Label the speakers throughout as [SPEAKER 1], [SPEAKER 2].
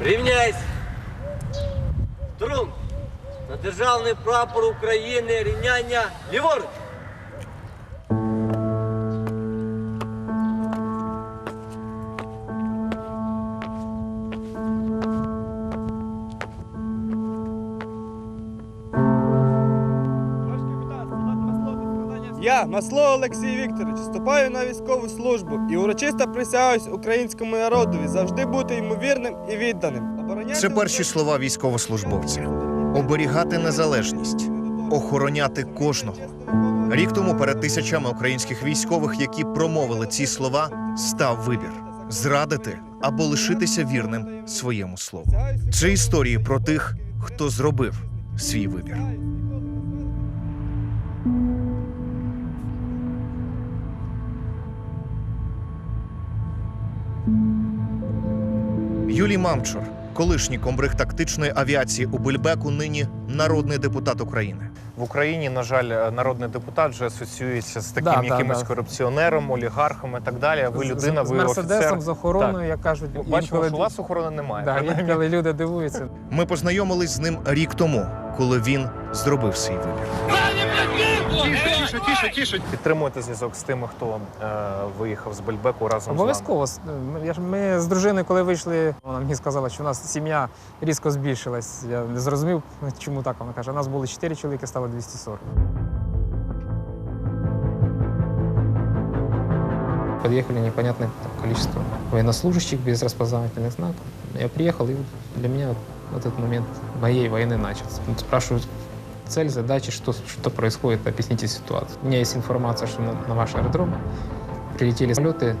[SPEAKER 1] Рівняйся. Струн. На державний прапор України рівняння ліворуч.
[SPEAKER 2] Я, Масло Олексій Вікторович, вступаю на військову службу і урочисто присягаюсь українському народові завжди бути йому вірним і відданим. Обороняти
[SPEAKER 3] Це перші слова військовослужбовця: оберігати незалежність, охороняти кожного. Рік тому перед тисячами українських військових, які промовили ці слова, став вибір зрадити або лишитися вірним своєму слову. Це історії про тих, хто зробив свій вибір. Юлій Мамчур, колишній комбриг тактичної авіації у Бульбеку, нині народний депутат України.
[SPEAKER 4] В Україні, на жаль, народний депутат вже асоціюється з таким
[SPEAKER 5] Да, да,
[SPEAKER 4] якимось
[SPEAKER 5] да.
[SPEAKER 4] корупціонером, олігархом і так далі. А ви
[SPEAKER 5] З-
[SPEAKER 4] людина,
[SPEAKER 5] з,
[SPEAKER 4] ви
[SPEAKER 5] з мерседесом,
[SPEAKER 4] офіцер.
[SPEAKER 5] з охороною, як кажуть,
[SPEAKER 4] Ну, Бачимо,
[SPEAKER 5] інколи-
[SPEAKER 4] що у вас охорони немає.
[SPEAKER 5] да,
[SPEAKER 4] принаймні.
[SPEAKER 5] інколи люди дивуються.
[SPEAKER 3] Ми познайомились з ним рік тому, коли він зробив свій вибір.
[SPEAKER 4] Підтримуєте зв'язок з тими, хто е, виїхав з Бельбеку разом з вами?
[SPEAKER 5] Обов'язково. С- Ми, я ж- ми з дружиною, коли вийшли, вона мені сказала, що у нас сім'я різко збільшилась. Я не зрозумів, чому так. Вона каже, у нас було 4 чоловіки, стало 240. Подъехали непонятное там количество военнослужащих без распознавательных знаков. Я приехал, и вот для меня вот этот момент моей войны начался. Вот Спрашивают Цель, задачи, что, что происходит, объясните ситуацию. У меня есть информация, что на, на ваш аэродром прилетели самолеты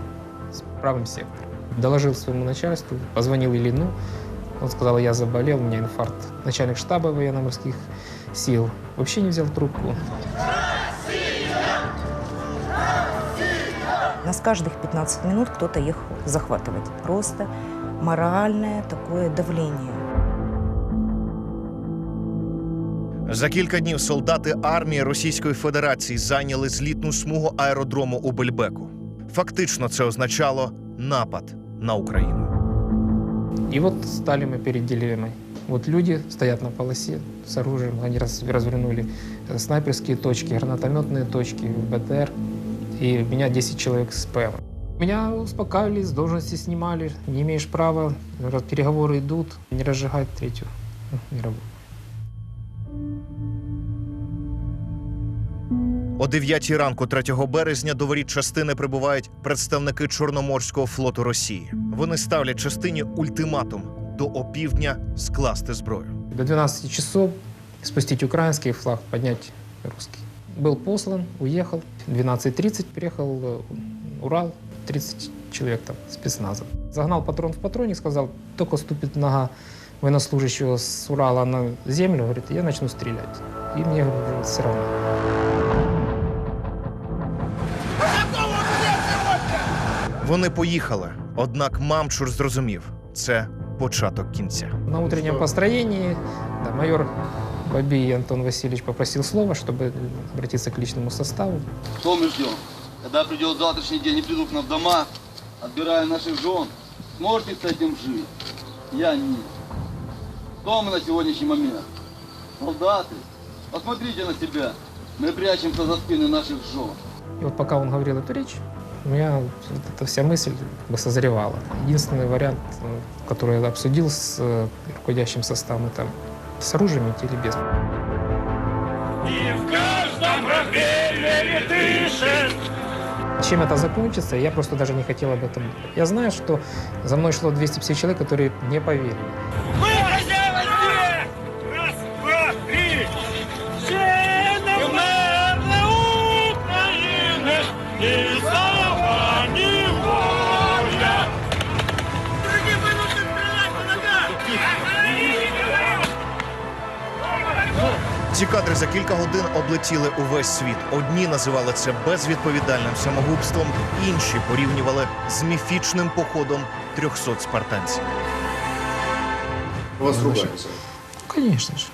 [SPEAKER 5] с правым сектором. Доложил своему начальству, позвонил Ильину. Он сказал, я заболел, у меня инфаркт. Начальник штаба военно-морских сил вообще не взял трубку.
[SPEAKER 6] Нас каждых 15 минут кто-то ехал захватывать. Просто моральное такое давление.
[SPEAKER 3] За кілька днів солдати армії Російської Федерації зайняли злітну смугу аеродрому у Бельбеку. Фактично, це означало напад на Україну.
[SPEAKER 5] И вот стали мы перед дилеммой. Вот люди стоят на полосе с оружием, они раз- развернули э, снайперские точки, гранатометные точки, БТР, и меня 10 человек с ПМ. Меня успокаивали, с должности снимали, не имеешь права, раз переговоры идут, не разжигать третью ну, мировую.
[SPEAKER 3] О 9 ранку 3 березня до воріт частини прибувають представники Чорноморського флоту Росії. Вони ставлять частині ультиматум до опівдня скласти зброю.
[SPEAKER 5] До 12 часов спустить украинский флаг, поднять русский. Был послан, уехал. 12.30 приехал э, Урал, 30 человек там спецназа. Загнал патрон в патроне, сказал, только ступит нога военнослужащего с Урала на землю, говорит, я начну стрелять. И мне говорит, все равно.
[SPEAKER 3] Вони поїхали. Однак Мамчур зрозумів, це початок кінця.
[SPEAKER 5] На утреннем построении да, майор Бабий Антон Васильевич попросил слова, чтобы обратиться к личному составу.
[SPEAKER 7] Что мы ждем? Когда придет завтрашний день и придут к нам в дома, отбирая наших жен, сможете с этим жить? Я нет. Кто мы на сегодняшний момент? Солдаты? Посмотрите на себя. Мы прячемся за спины наших жен.
[SPEAKER 5] И вот пока он говорил эту речь, у меня вот эта вся мысль бы созревала. Единственный вариант, э, который я обсудил с э, руководящим составом, это с оружием идти или без. Чем это закончится, я просто даже не хотел об этом. Я знаю, что за мной шло 250 человек, которые не поверили.
[SPEAKER 3] Ці кадри за кілька годин облетіли увесь світ. Одні називали це безвідповідальним самогубством, інші порівнювали з міфічним походом 300 спартанців.
[SPEAKER 8] Вас ругаются.
[SPEAKER 5] Конечно же.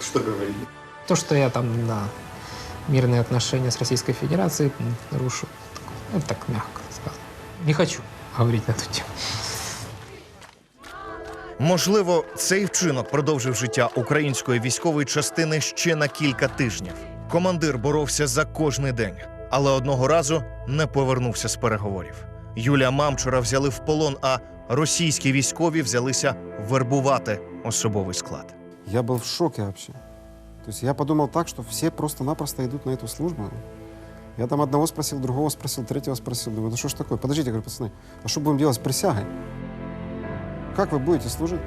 [SPEAKER 8] Что говорили?
[SPEAKER 5] То, что я там на мирные отношения с Российской Федерацией рушу, ну, так мягко сказано. Не хочу говорить на эту тему.
[SPEAKER 3] Можливо, цей вчинок продовжив життя української військової частини ще на кілька тижнів. Командир боровся за кожний день, але одного разу не повернувся з переговорів. Юлія Мамчура взяли в полон, а російські військові взялися вербувати особовий склад.
[SPEAKER 8] Я был в шоке вообще. То есть я подумал так, что все просто-напросто идут на эту службу. Я там одного спросил, другого спросил, третьего спросил. Думаю, ну что ж такое? Подождите, говорю, пацаны, а что будем делать с присягой? Как вы будете служить?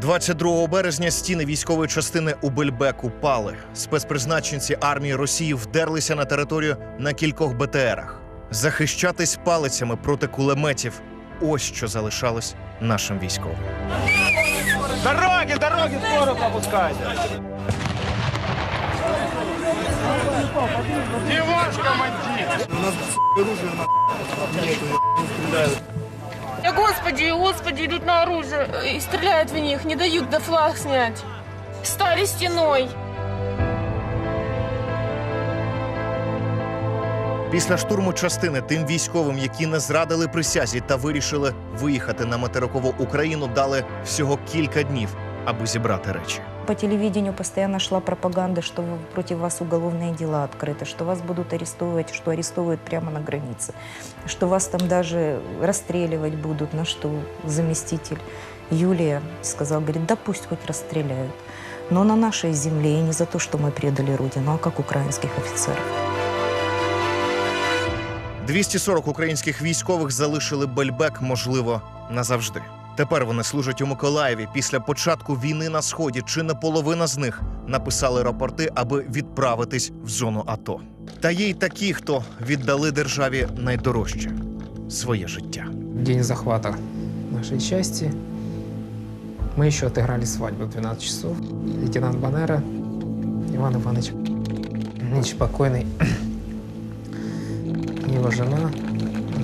[SPEAKER 3] 22 березня стіни військової частини у Бельбеку пали. Спецпризначенці армії Росії вдерлися на територію на кількох БТРах. Захищатись палицями проти кулеметів. Ось що залишалось нашим військовим.
[SPEAKER 2] Дороги, дороги, скоро пропускайте!
[SPEAKER 9] Да господи, господи, идут на оружие и стреляют в них, не дают до флаг снять. Стали стеной.
[SPEAKER 3] Після штурму частини тим військовим, які не зрадили присязі та вирішили виїхати на материкову Україну, дали всього кілька днів, аби зібрати речі
[SPEAKER 6] По телевидению постоянно шла пропаганда, что вы- против вас уголовные дела открыты, что вас будут арестовывать, что арестовывают прямо на границе, что вас там даже расстреливать будут, на что заместитель Юлия сказал, говорит, да пусть хоть расстреляют. Но на нашей земле и не за то, что мы предали Родину, а как украинских офицеров.
[SPEAKER 3] 240 українських військових залишили Бельбек, можливо, назавжди. Тепер вони служать у Миколаєві. Після початку війни на сході чи не половина з них написали рапорти, аби відправитись в зону АТО. Та є й такі, хто віддали державі найдорожче своє життя.
[SPEAKER 5] День захвата нашей части. Мы еще отыграли свадьбу в 12 часов. Лейтенант Банера, Иван Иванович, ныне покойный, его жена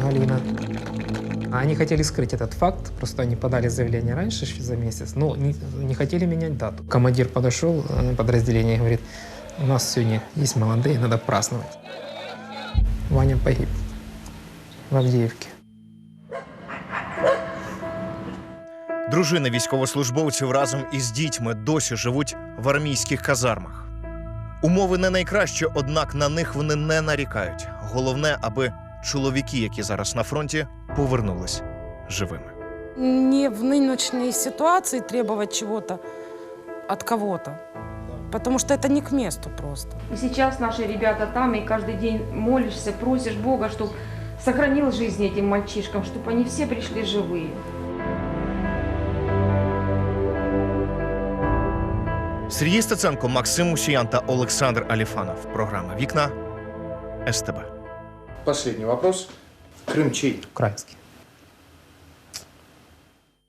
[SPEAKER 5] Галина. Они хотели скрыть этот факт, просто они подали заявление раньше, ш- за месяц, но не, не хотели менять дату. Командир подошел э, подразделение и говорит, у нас сегодня есть молодые, надо праздновать. Ваня погиб в Авдеевке.
[SPEAKER 3] Дружини військовослужбовців разом із дітьми досі живуть в армійських казармах. Умови не найкращі, однак на них вони не нарікають. Головне, аби чоловіки, які зараз на фронті, повернулись живими.
[SPEAKER 10] не в нынешней ситуации требовать чего-то от кого-то. Потому что это не к месту просто.
[SPEAKER 9] И сейчас наши ребята там, и каждый день молишься, просишь Бога, чтобы сохранил жизнь этим мальчишкам, чтобы они все пришли живые.
[SPEAKER 3] Сергій Стеценко, Максим Мусіян та Олександр Аліфанов. Програма Вікна СТБ.
[SPEAKER 11] Последний вопрос. Крым чей?
[SPEAKER 5] Украинский.